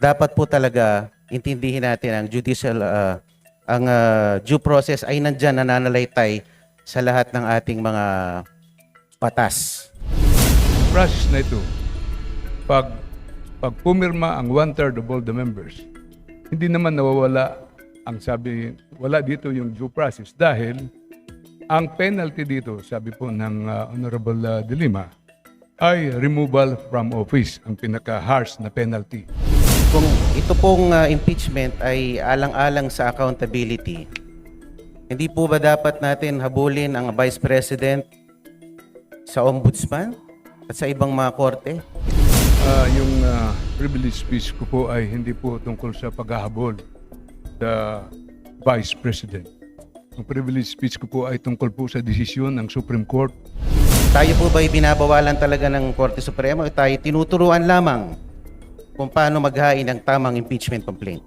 dapat po talaga intindihin natin ang judicial uh, ang uh, due process ay nandyan nananalaytay sa lahat ng ating mga patas. process na ito, pag, pag pumirma ang one-third of all the members, hindi naman nawawala ang sabi, wala dito yung due process dahil ang penalty dito, sabi po ng uh, Honorable uh, De Lima, ay removal from office, ang pinaka-harsh na penalty. Kung ito pong uh, impeachment ay alang-alang sa accountability, hindi po ba dapat natin habulin ang Vice President sa Ombudsman at sa ibang mga korte? Ah, yung uh, privilege speech ko po ay hindi po tungkol sa paghahabol sa Vice President. Ang privilege speech ko po ay tungkol po sa desisyon ng Supreme Court Tayo po ba binabawalan talaga ng Korte Suprema o tayo tinuturuan lamang kung paano maghain ng tamang impeachment complaint?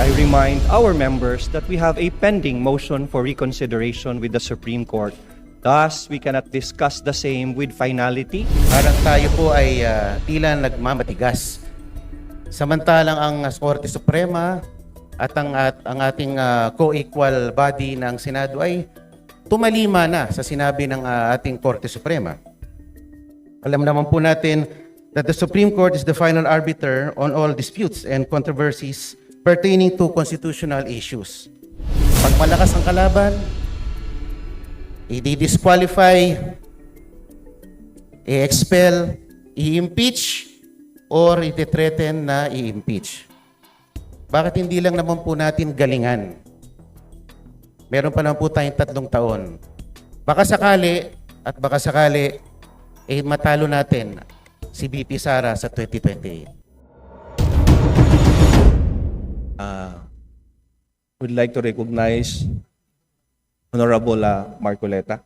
I remind our members that we have a pending motion for reconsideration with the Supreme Court. Thus, we cannot discuss the same with finality. Parang tayo po ay ah, tila nagmamatigas. Samantalang ang Korte Suprema at ang, at, ang ating ah, co-equal body ng Senado ay tumalima na sa sinabi ng ah, ating Korte Suprema. Alam naman po natin that the Supreme Court is the final arbiter on all disputes and controversies pertaining to constitutional issues. Pag malakas ang kalaban, i-disqualify, i-expel, i-impeach, or i-threaten na i-impeach. Bakit hindi lang naman po natin galingan? Meron pa naman po tayong tatlong taon. Baka sakali, at baka sakali, eh matalo natin si BP Sara sa 2028. Would like to recognize Honorable uh, Marcoleta.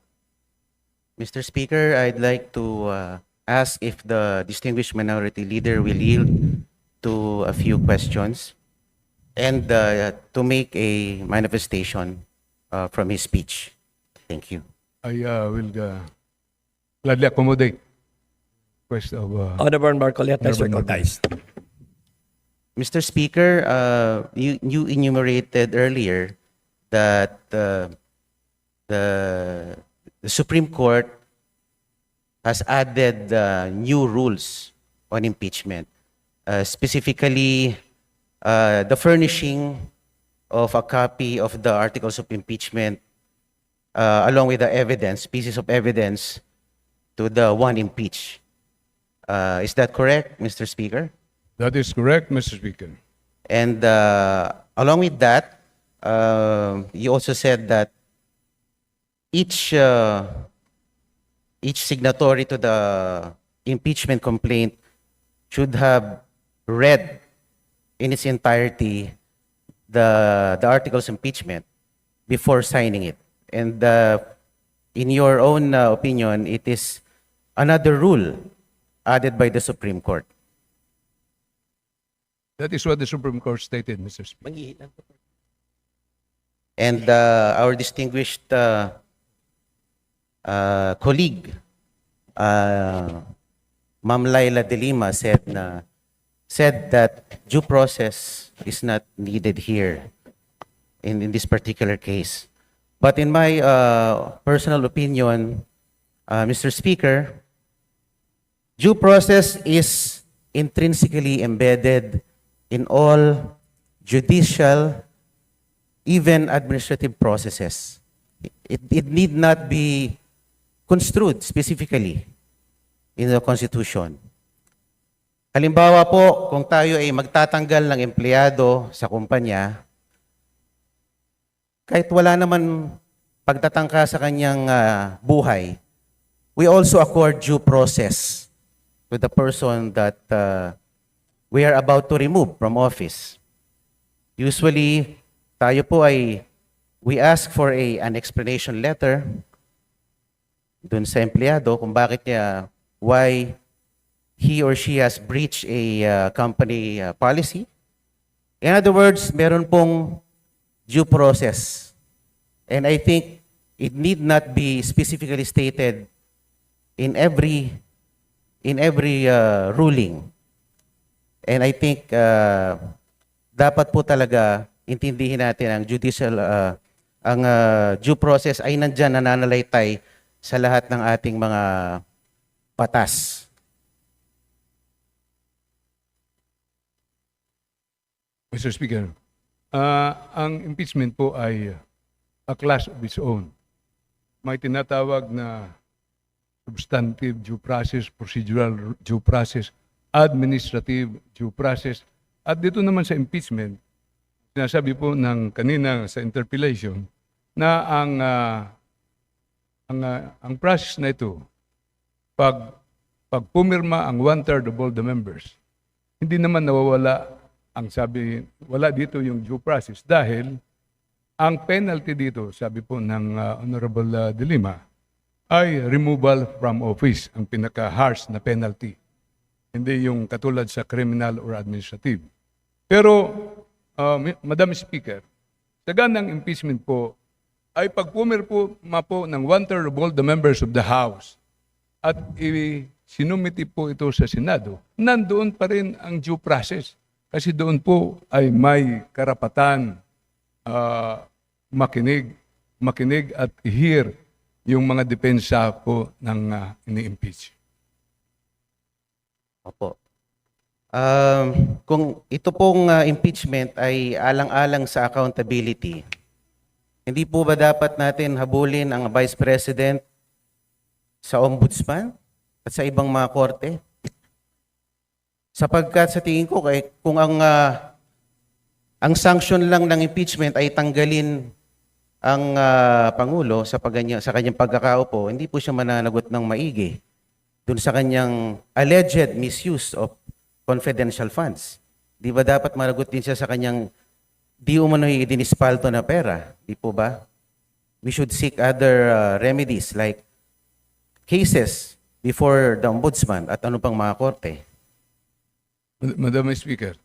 Mr. Speaker, I'd like to uh, ask if the distinguished minority leader will yield to a few questions and uh, to make a manifestation uh, from his speech. Thank you. I uh, will uh, gladly accommodate request of uh, Honorable Marcoleta is Honorable recognized. Mr. Speaker, uh, you, you enumerated earlier that uh, the, the Supreme Court has added uh, new rules on impeachment, uh, specifically uh, the furnishing of a copy of the articles of impeachment uh, along with the evidence, pieces of evidence to the one impeached. Uh, is that correct, Mr. Speaker? that is correct, Mr. Speaker. And uh, along with that, uh, you also said that each uh, each signatory to the impeachment complaint should have read in its entirety the the articles of impeachment before signing it. And uh, in your own uh, opinion, it is another rule added by the Supreme Court. That is what the Supreme Court stated, Mr. Speaker. And uh, our distinguished uh, uh, colleague, uh, Ma'am Laila De Lima, said, na, said that due process is not needed here in, in this particular case. But in my uh, personal opinion, uh, Mr. Speaker, due process is intrinsically embedded in all judicial even administrative processes. It, it need not be construed specifically in the Constitution. Halimbawa po, kung tayo ay magtatanggal ng empleyado sa kumpanya, kahit wala naman pagtatangka sa kanyang ah, buhay, we also accord due process to the person that uh, we are about to remove from office. Usually, tayo po ay we ask for a an explanation letter dun sa empleyado kung bakit niya why he or she has breached a uh, company uh, policy. In other words, meron pong due process. And I think it need not be specifically stated in every in every uh, ruling. And I think uh, dapat po talaga intindihin natin ang judicial uh, ang uh, due process ay nandyan nananalaytay sa lahat ng ating mga batas. Mr. Speaker, ah, ang impeachment po ay a class of its own. May tinatawag na substantive due process, procedural due process, administrative due process. At dito naman sa impeachment, sinasabi po ng kanina sa interpellation na ang ah, ang ah, ang process na ito pag pag pumirma ang one-third of all the members, hindi naman nawawala ang sabi, wala dito yung due process dahil ang penalty dito, sabi po ng ah, Honorable ah, De Lima, ay removal from office, ang pinaka-harsh na penalty. Hindi yung katulad sa criminal or administrative. Pero, Mi- Madam Speaker, sa ganang impeachment po, ay pag pumir po, ng one-third of all the members of the House, at sinumiti po ito sa Senado, nandoon pa rin ang due process. Kasi doon po ay may karapatan ah, makinig, makinig at hear yung mga depensa po ng ah, ini-impeach. Opo. Um, kung ito pong uh, impeachment ay alang-alang sa accountability, hindi po ba dapat natin habulin ang Vice President sa Ombudsman at sa ibang mga korte? Sapagkat sa tingin ko, kay, kung ang, ah, ang sanction lang ng impeachment ay tanggalin ang ah, Pangulo sa, paganya, sa kanyang pagkakaupo, hindi po siya mananagot ng maigi dun sa kanyang alleged misuse of confidential funds. Di ba dapat managot din siya sa kanyang di umano'y dinispalto na pera? Di po ba? We should seek other uh, remedies like cases before the ombudsman at ano pang mga korte. Mad- Madam Speaker,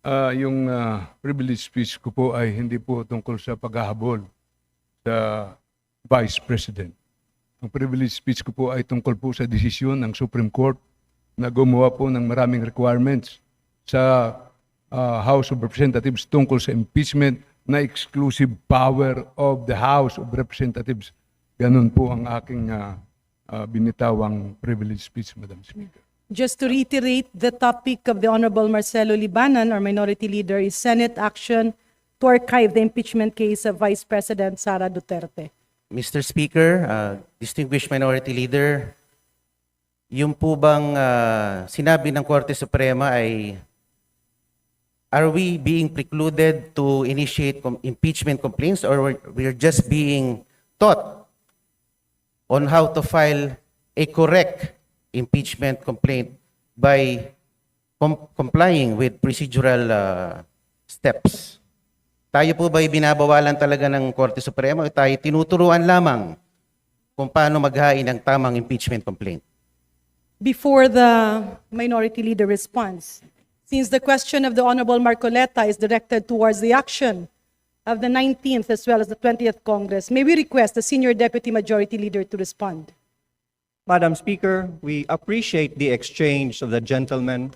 ah, yung ah, privilege speech ko po ay hindi po tungkol sa paghahabol sa Vice President. Ang privilege speech ko po ay tungkol po sa desisyon ng Supreme Court na gumawa po ng maraming requirements sa ah, House of Representatives tungkol sa impeachment na exclusive power of the House of Representatives. Ganun po ang aking ah, ah, binitawang privilege speech, Madam Speaker. Just to reiterate, the topic of the Honorable Marcelo Libanan, our minority leader, is Senate action to archive the impeachment case of Vice President Sara Duterte. Mr. Speaker, uh, distinguished minority leader, yung po bang uh, sinabi ng Korte Suprema ay are we being precluded to initiate com- impeachment complaints or we're, we're just being taught on how to file a correct impeachment complaint by com- complying with procedural uh, steps? Tayo po ba binabawalan talaga ng Korte Suprema o tayo tinuturuan lamang kung paano maghain ng tamang impeachment complaint? Before the minority leader responds, since the question of the Honorable Marcoleta is directed towards the action of the 19th as well as the 20th Congress, may we request the Senior Deputy Majority Leader to respond? Madam Speaker, we appreciate the exchange of the gentlemen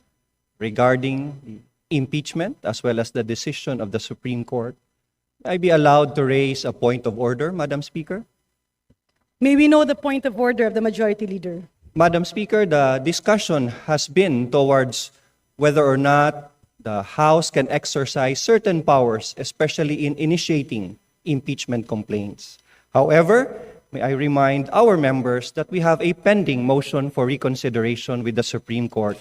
regarding the impeachment as well as the decision of the Supreme Court. May I be allowed to raise a point of order, Madam Speaker? May we know the point of order of the Majority Leader? Madam Speaker, the discussion has been towards whether or not the House can exercise certain powers, especially in initiating impeachment complaints. However, may I remind our members that we have a pending motion for reconsideration with the Supreme Court.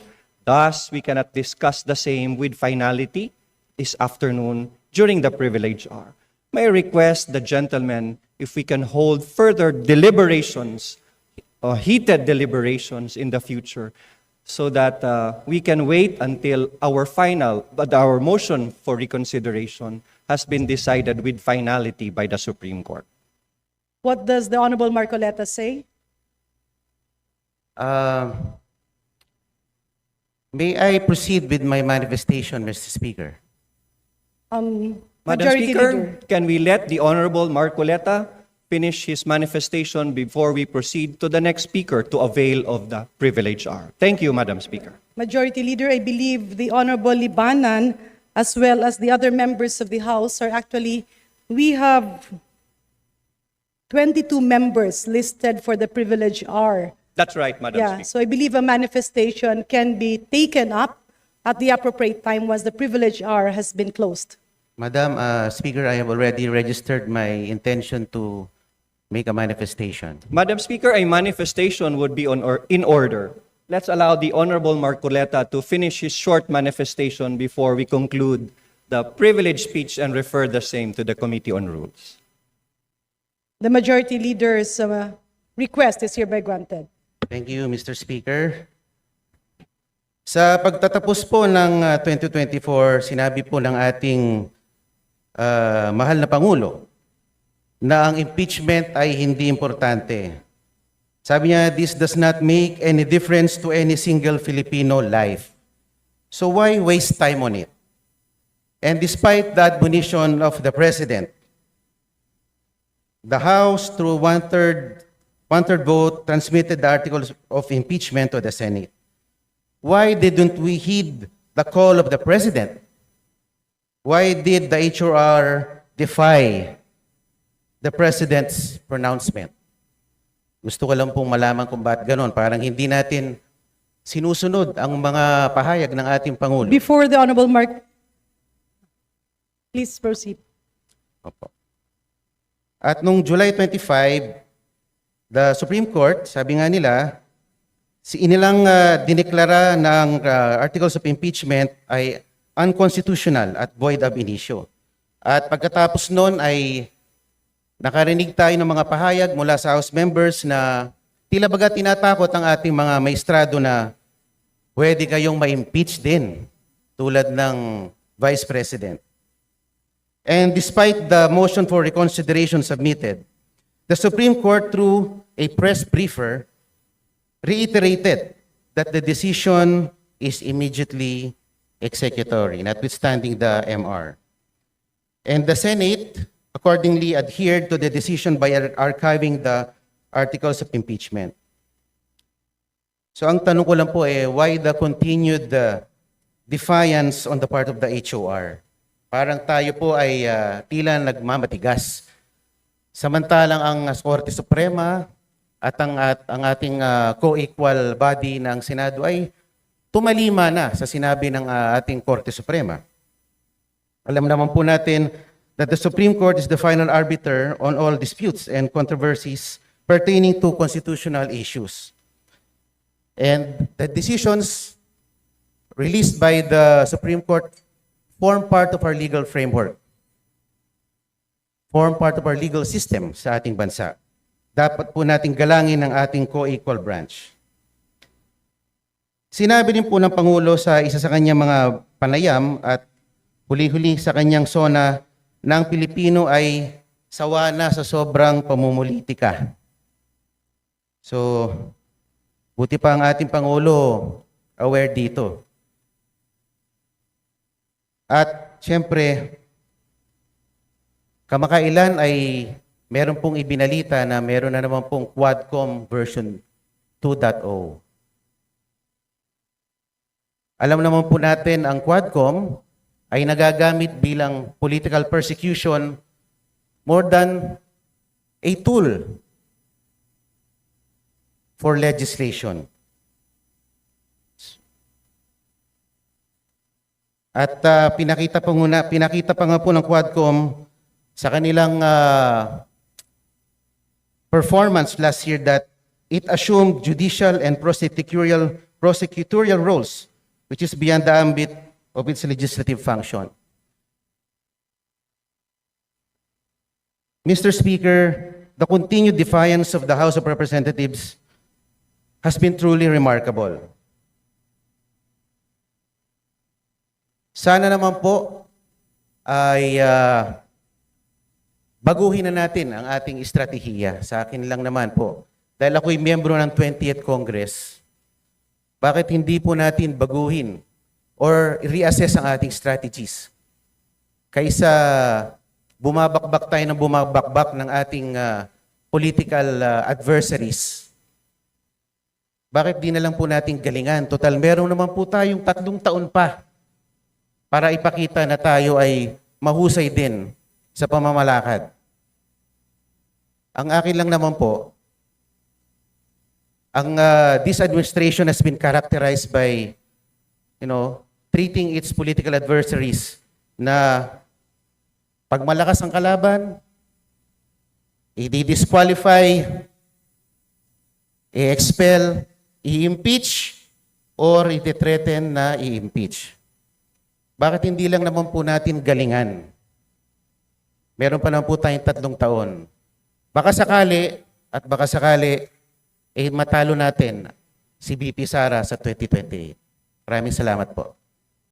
Thus, we cannot discuss the same with finality this afternoon during the privilege hour. May I request the gentlemen if we can hold further deliberations or heated deliberations in the future so that uh, we can wait until our final, but our motion for reconsideration has been decided with finality by the Supreme Court. What does the Honorable Marcoleta say? Uh, may I proceed with my manifestation, Mr. Speaker? Um, Madam Majority Speaker, Leader. can we let the Honorable Marcoleta finish his manifestation before we proceed to the next speaker to avail of the privilege hour. Thank you, Madam Speaker. Majority Leader, I believe the Honorable Libanan, as well as the other members of the House, are actually, we have 22 members listed for the privilege hour. That's right, Madam Yeah, Speaker. so I believe a manifestation can be taken up at the appropriate time once the privilege hour has been closed. Madam uh, Speaker, I have already registered my intention to make a manifestation. Madam Speaker, a manifestation would be on or, in order. Let's allow the Honorable Marcoleta to finish his short manifestation before we conclude the privilege speech and refer the same to the Committee on Rules. The Majority Leader's uh, request is hereby granted. Thank you, Mr. Speaker. Sa pagtatapos po ng uh, 2024, sinabi po ng ating uh, mahal na Pangulo na ang impeachment ay hindi importante. Sabi niya, this does not make any difference to any single Filipino life. So why waste time on it? And despite the admonition of the President, the House, through one-third, one-third vote, transmitted the articles of impeachment to the Senate. Why didn't we heed the call of the President? Why did the HRR defy the President's pronouncement? Gusto ko lang pong malaman kung bakit ganon. Parang hindi natin sinusunod ang mga pahayag ng ating Pangulo. Before the Honorable Mark, please proceed. Opo. At nung July 25, the Supreme Court, sabi nga nila, si inilang uh, dineklara ng uh, articles of impeachment ay unconstitutional at void ab initio. At pagkatapos noon ay nakarinig tayo ng mga pahayag mula sa House members na tila baga tinatakot ang ating mga maestrado na pwede kayong ma-impeach din tulad ng Vice President. And despite the motion for reconsideration submitted, the Supreme Court, through a press briefer, reiterated that the decision is immediately executory, notwithstanding the MR. And the Senate accordingly adhered to the decision by ar- archiving the articles of impeachment. So ang tanong ko lang po eh, why the continued uh, defiance on the part of the HOR? Parang tayo po ay ah, tila nagmamatigas. Samantalang ang uh, Korte Suprema at ang, at, ang ating ah, co-equal body ng Senado ay tumalima na sa sinabi ng ah, ating Korte Suprema. Alam naman po natin that the Supreme Court is the final arbiter on all disputes and controversies pertaining to constitutional issues. And the decisions released by the Supreme Court form part of our legal framework, form part of our legal system sa ating bansa. Dapat po nating galangin ang ating co-equal branch. Sinabi din po ng Pangulo sa isa sa kanyang mga panayam at huli-huli sa kanyang sona na ang Pilipino ay sawa na sa sobrang pamumulitika. So, buti pa ang ating Pangulo aware dito. At siyempre, kamakailan ay meron pong ibinalita na meron na naman pong Quadcom version 2.0. Alam naman po natin ang Quadcom ay nagagamit bilang political persecution more than a tool for legislation. At ah, pinakita pa muna, pinakita pa nga po ng Quadcom sa kanilang ah, performance last year that it assumed judicial and prosecutorial prosecutorial roles which is beyond the ambit of its legislative function. Mr. Speaker, the continued defiance of the House of Representatives has been truly remarkable. Sana naman po ay ah, baguhin na natin ang ating estratehiya. Sa akin lang naman po. Dahil ako'y miyembro ng 20th Congress, bakit hindi po natin baguhin or reassess ang ating strategies? Kaysa bumabakbak tayo ng bumabakbak ng ating ah, political uh, adversaries, bakit di na lang po natin galingan? Total, meron naman po tayong tatlong taon pa para ipakita na tayo ay mahusay din sa pamamalakad. Ang akin lang naman po, ang uh, this administration has been characterized by, you know, treating its political adversaries na pag malakas ang kalaban, i-disqualify, i-expel, i-impeach, or i-threaten na i-impeach. Bakit hindi lang naman po natin galingan? Meron pa naman po tayong tatlong taon. Baka sakali, at baka sakali, eh matalo natin si BP Sara sa 2028. Maraming salamat po.